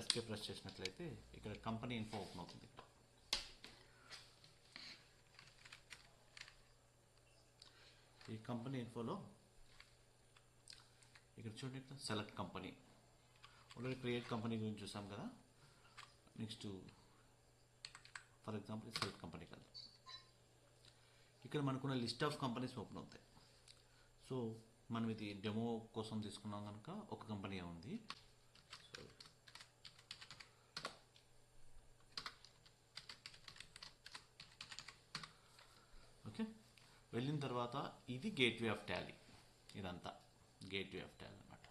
SK press చేసినట్లయితే ఇక్కడ company info open అవుతుంది. ఇక్కడ ఈ కంపెనీ ఇన్ఫోలో ఇక్కడ చూడండి select company already create company గురించి చూసాం కదా. Next for example select company కదా. ఇక్కడ మనకున్న లిస్ట్ ఆఫ్ కంపెనీస్ ఓపెన్ అవుతాయి. సో మనం ఇది డెమో కోసం తీసుకున్నాం కనుక ఒక కంపెనీ ఉంది సో ఓకే వెళ్ళిన తర్వాత ఇది గేట్వే ఆఫ్ టాలీ ఇదంతా గేట్వే ఆఫ్ టాలీ అనమాట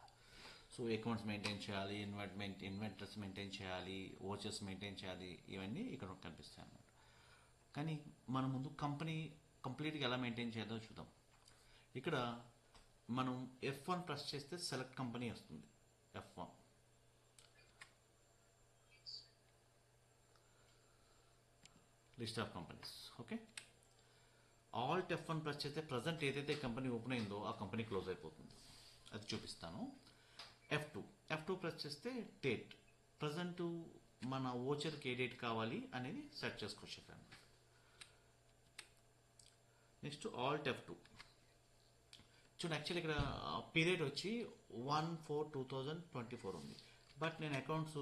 సో అకౌంట్స్ మెయింటైన్ చేయాలి ఇన్వెంట్మెంట్ ఇన్వెంటర్స్ మెయింటైన్ చేయాలి ఓచర్స్ మెయింటైన్ చేయాలి ఇవన్నీ ఇక్కడ కనిపిస్తాయి అన్నమాట. కానీ మన ముందు కంపెనీ కంప్లీట్గా ఎలా మెయింటైన్ చేయాలో చూద్దాం. ఇక్కడ మనం ఎఫ్ వన్ ప్రెస్ చేస్తే సెలెక్ట్ కంపెనీ వస్తుంది. F one list of companies okay alt F one press చేస్తే ప్రజెంట్ ఏదైతే కంపెనీ ఓపెన్ అయిందో ఆ కంపెనీ క్లోజ్ అయిపోతుంది. అది చూపిస్తాను. F two F two press చేస్తే డేట్ ప్రజెంట్ మన ఓచర్కి ఏ డేట్ కావాలి అనేది సెట్ చేసుకోవచ్చు ఇక్కడ నెక్స్ట్ ఆల్ట్ ఎఫ్ టూ చూడండి యాక్చువల్లీ ఇక్కడ పీరియడ్ వచ్చి one four two thousand twenty four ఉంది. బట్ నేను accounts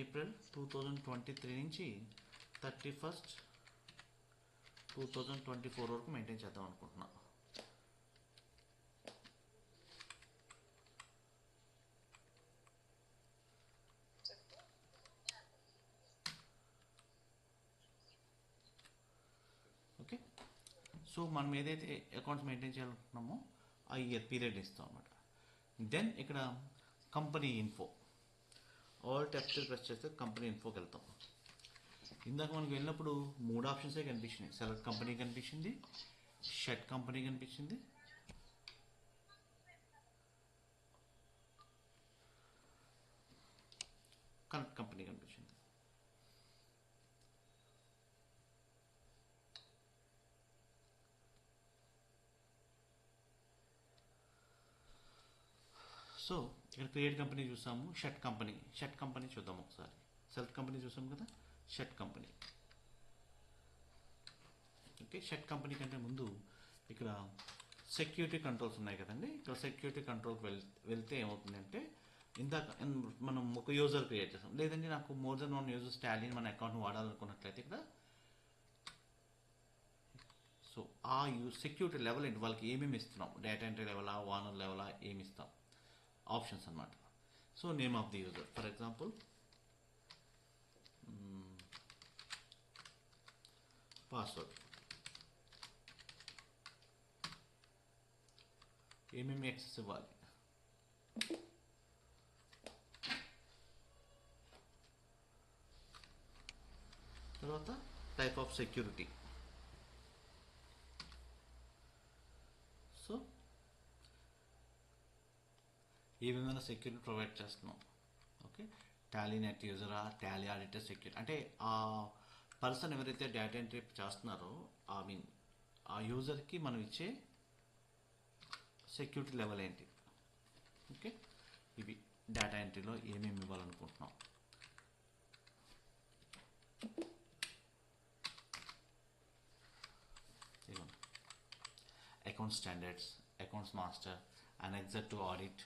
April two thousand twenty three నుంచి thirty first two thousand twenty four వరకు మెయింటైన్ చేద్దాం అనుకుంటున్నా. ఓకే సో మనం ఏదైతే అకౌంట్స్ మెయింటైన్ చేయాలనుకుంటున్నామో ఆ ఇయర్ పీరియడ్ ఇస్తాం అనమాట దెన్ ఇక్కడ company info all textile press చేస్తే కంపెనీ ఇన్ఫోకి వెళ్తాం. ఇందాక మనకు వెళ్ళినప్పుడు మూడు ఆప్షన్సే కనిపించినాయి. సెలెక్ట్ కంపెనీ కనిపించింది షర్ట్ కంపెనీ కనిపించింది. కనెక్ట్ కంపెనీ కనిపించింది. సో ఇక్కడ క్రియేట్ కంపెనీ చూసాము షర్ట్ కంపెనీ షర్ట్ కంపెనీ చూద్దాం ఒకసారి. సెలెక్ట్ కంపెనీ చూసాం కదా? Shut company. Okay shut company కంటే ముందు ఇక్కడ సెక్యూరిటీ కంట్రోల్స్ ఉన్నాయి కదండి. ఇక్కడ సెక్యూరిటీ కంట్రోల్కి వెల్ వెళ్తే ఏమవుతుందంటే ఇందాక మనం ఒక యూజర్ క్రియేట్ చేస్తాం లేదంటే నాకు మోర్ దెన్ వన్ యూజర్స్ స్టాలిన్ మన అకౌంట్ని వాడాలనుకున్నట్లయితే ఇక్కడ సో ఆ యూ సెక్యూరిటీ లెవెల్ ఏంటి? వాళ్ళకి ఏమేమి ఇస్తున్నాం? డేటా ఎంట్రీ లెవెలా? వానర్ లెవెలా? ఏమి ఇస్తాం? ఆప్షన్స్ అన్నమాట. So name of the user. For example password ఏమేమి యాక్సెస్ ఇవ్వాలి తర్వాత టైప్ ఆఫ్ సెక్యూరిటీ సో ఏ విధంగా సెక్యూరిటీ ప్రొవైడ్ చేస్తున్నాం ఓకే టాలీ నెట్ యూజరా టాలీ ఆడిటర్ సెక్యూరిటీ అంటే ఆ పర్సన్ ఎవరైతే డేటా ఎంట్రీ చేస్తున్నారో ఐ మీన్ ఆ యూజర్కి మనం ఇచ్చే సెక్యూరిటీ లెవెల్ ఏంటి? ఓకే ఇవి డేటా ఎంట్రీలో ఏమేమి ఇవ్వాలనుకుంటున్నాం? Account standards accounts master and to audit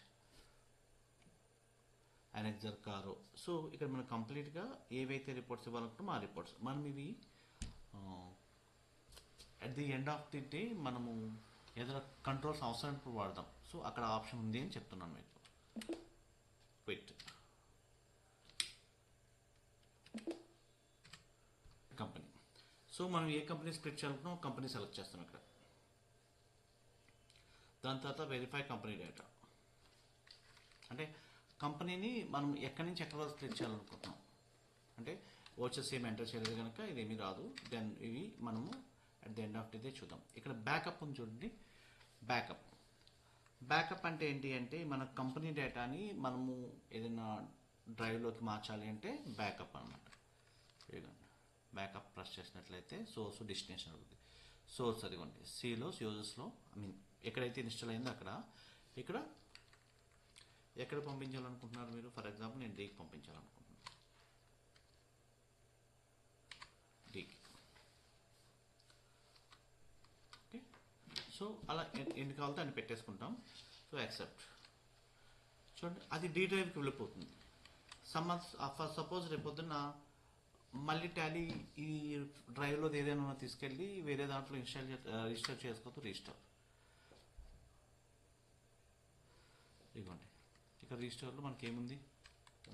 annexure car so ఇక్కడ మనం కంప్లీట్గా ఏవైతే రిపోర్ట్స్ ఇవ్వాలనుకుంటామో ఆ రిపోర్ట్స్ మనం ఇవి at the end of the day మనము ఏదైనా కంట్రోల్స్ అవసరమైనప్పుడు వాడదాం సో అక్కడ ఆప్షన్ ఉంది అని చెప్తున్నాను మీకు క్విట్ కంపెనీ సో మనం ఏ కంపెనీ స్క్రిప్ట్ చేయాలనుకున్నాం కంపెనీ సెలెక్ట్ చేస్తాం ఇక్కడ. దాని తర్వాత వెరిఫై కంపెనీ డేటా అంటే కంపెనీని మనం ఎక్కడి నుంచి ఎక్కడి వరకు తెచ్చాలనుకుంటున్నాం? అంటే ఓచర్స్ ఏమి ఎంటర్ చేయలేదు కనుక ఇది ఏమీ రాదు. దెన్ ఇవి మనము at the end of the day చూద్దాం. ఇక్కడ బ్యాకప్ ఉంది చూడండి. బ్యాకప్ బ్యాకప్ అంటే ఏంటి అంటే మన కంపెనీ డేటాని మనము ఏదైనా డ్రైవ్లోకి మార్చాలి అంటే బ్యాకప్ అనమాట బ్యాకప్ ప్రెస్ చేసినట్లయితే సోర్స్ డెస్టినేషన్ అవుతుంది సోర్స్ అదిగోండి. సిలో యూజర్స్లో ఐ మీన్ ఎక్కడైతే ఇన్స్టాల్ అయిందో అక్కడ. ఇక్కడ ఎక్కడ పంపించాలనుకుంటున్నారు మీరు? ఫర్ ఎగ్జాంపుల్ నేను డీకి పంపించాలనుకుంటున్నాను. డీకి ఓకే సో అలా ఎన్ని కావాలి అని పెట్టేసుకుంటాం. సో యాక్సెప్ట్ చూడండి అది డీ డ్రైవ్కి వెళ్ళిపోతుంది. సమ సపోజ్ రేపొద్దున మళ్ళీ టాలీ ఈ డ్రైవ్లో ఏదైనా తీసుకెళ్ళి వేరే దాంట్లో ఇన్స్టాల్ రిజిస్టర్ చేసుకోవచ్చు రిజిస్టర్ ఇదిగోండి. ఇక్కడ రిజిస్టర్లో మనకి ఏముంది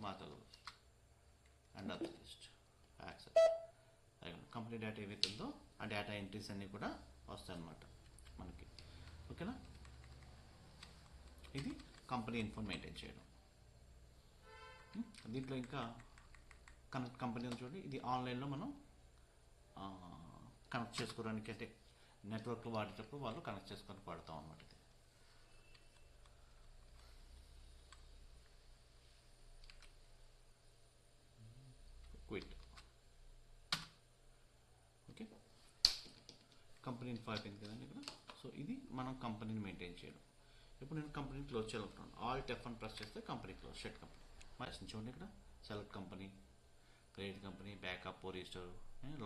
మాతలు and other list. Accept company data ఏవైతే ఉందో ఆ డేటా ఎంట్రీస్ అన్నీ కూడా వస్తాయన్నమాట మనకి. ఓకేనా? ఇది కంపెనీ ఇన్ఫో మెయింటైన్ చేయడం. దీంట్లో ఇంకా కనెక్ట్ కంపెనీ చూడండి. ఇది ఆన్లైన్లో మనం కనెక్ట్ చేసుకోవడానికి అంటే నెట్వర్క్ వాడేటప్పుడు వాళ్ళు కనెక్ట్ చేసుకొని వాడతాం అన్నమాట ఇది క్విట్ ఓకే కంపెనీ ఇన్ఫో అయిపోయింది కదండి ఇక్కడ. సో ఇది మనం కంపెనీని మెయింటైన్ చేయడం. ఇప్పుడు నేను కంపెనీని క్లోజ్ చేయాలనుకుంటున్నాను. ఆల్ టెఫ్ అని ప్రెస్ చేస్తే కంపెనీ క్లోజ్ షెట్ కంపెనీ మరి చూడండి ఇక్కడ select company credit company backup register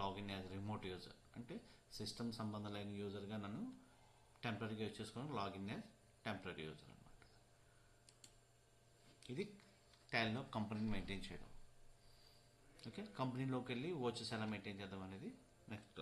login as remote user అంటే సిస్టమ్ సంబంధం లేని యూజర్గా నన్ను టెంపరీగా యూజ్ చేసుకోవడం లాగిన్ యాజ్ టెంపరీ యూజర్ అనమాట ఇది టాలీలో కంపెనీని మెయింటైన్ చేయడం. ఓకే కంపెనీలోకి వెళ్ళి వచ్చేసి ఎలా మెయింటైన్ చేద్దాం అనేది నెక్స్ట్